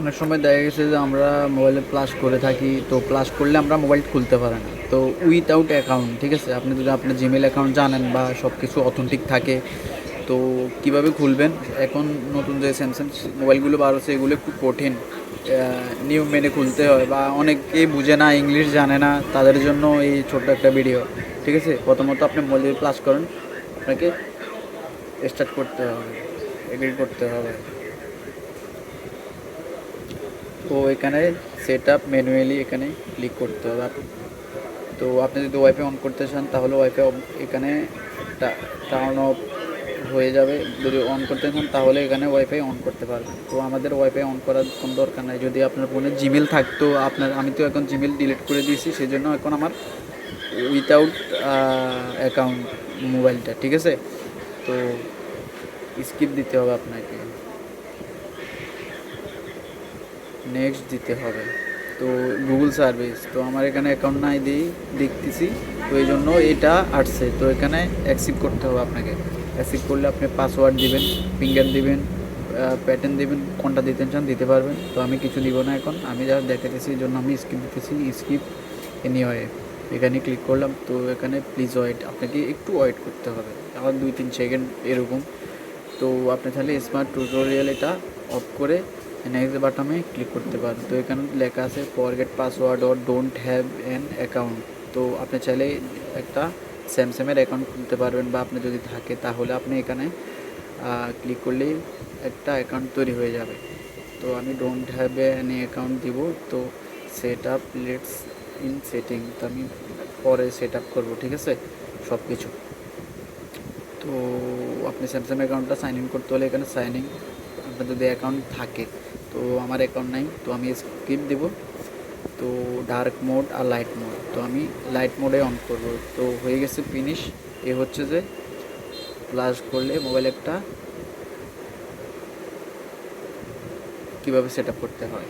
অনেক সময় দেখা গেছে যে আমরা মোবাইলে প্লাস করে থাকি, তো প্লাস করলে আমরা মোবাইল খুলতে পারি না। তো উইথআউট অ্যাকাউন্ট ঠিক আছে? আপনি যদি আপনার জিমেল অ্যাকাউন্ট জানেন বা সব কিছু অথেন্টিক থাকে, তো কীভাবে খুলবেন? এখন নতুন যে স্যামসাং মোবাইলগুলো বার হচ্ছে, এগুলো একটু কঠিন। নিয়ম মেনে খুলতে হয় বা অনেকেই বুঝে না ইংলিশ জানে না, তাদের জন্য এই ছোট্ট একটা ভিডিও ঠিক আছে? প্রথমত আপনি মোবাইল প্লাস করেন। আপনাকে স্টার্ট করতে হবে এগ্রি করতে হবে। তো এখানে সেট আপ ম্যানুয়ালি এখানে ক্লিক করতে হবে। আপ- তো আপনি যদি ওয়াইফাই অন করতে চান, তাহলে ওয়াইফাই এখানে টার্ন অফ হয়ে যাবে। যদি অন করতে চান, তাহলে এখানে ওয়াইফাই অন করতে পারবেন। তো আমাদের ওয়াইফাই অন করার কোনো দরকার নাই। যদি আপনার ফোনে জিমেল থাকতো, আপনার, আমি তো এখন জিমেল ডিলিট করে দিয়েছি সেই জন্য এখন আমার উইথাউট অ্যাকাউন্ট মোবাইলটা ঠিক আছে? তো স্কিপ দিতে হবে আপনাকে। নেক্সট দিতে হবে। তো গুগল সার্ভিস তো আমার এখানে অ্যাকাউন্ট নাই দিই দেখতেছি, তো এই জন্য এটা আসছে। তো এখানে অ্যাকসেপ্ট করতে হবে আপনাকে। অ্যাকসেপ্ট করলে আপনি পাসওয়ার্ড দিবেন ফিঙ্গার দিবেন প্যাটার্ন দিবেন, কোনটা দিতে চান দিতে পারবেন। তো আমি কিছু দিব না এখন। আমি যা দেখাতেছি এই জন্য আমি স্কিপ দিতেছি স্কিপ এনি ওয়ে এখানে ক্লিক করলাম, তো এখানে প্লিজ ওয়েট আপনাকে একটু ওয়েট করতে হবে। আবার দুই তিন সেকেন্ড এরকম। তো আপনি তাহলে স্মার্ট টিউটোরিয়াল এটা অফ করে নেক্সট বাটনে ক্লিক করতে পারেন। তো এখানে লেখা আছে forget password or don't have an account তো আপনি চাইলে একটা স্যামসাংয়ের অ্যাকাউন্ট খুলতে পারবেন বা আপনি যদি থাকে তাহলে আপনি এখানে ক্লিক করলেই একটা অ্যাকাউন্ট তৈরি হয়ে যাবে। তো আমি ডোন্ট হ্যাভ এনি অ্যাকাউন্ট দিব। তো set up let's in setting তো আমি পরে সেট আপ করব, ঠিক আছে? সব কিছু তো আপনি স্যামসাং অ্যাকাউন্টটা সাইন ইন করতে হলে এখানে সাইন ইন আপনার যদি অ্যাকাউন্ট থাকে, তো আমার অ্যাকাউন্ট নাই, তো আমি স্কিপ দেব। তো ডার্ক মোড আর লাইট মোড তো আমি লাইট মোডে অন করব। তো হয়ে গেছে ফিনিশ এ হচ্ছে যে প্লাস করলে মোবাইল একটা কীভাবে সেট করতে হয়।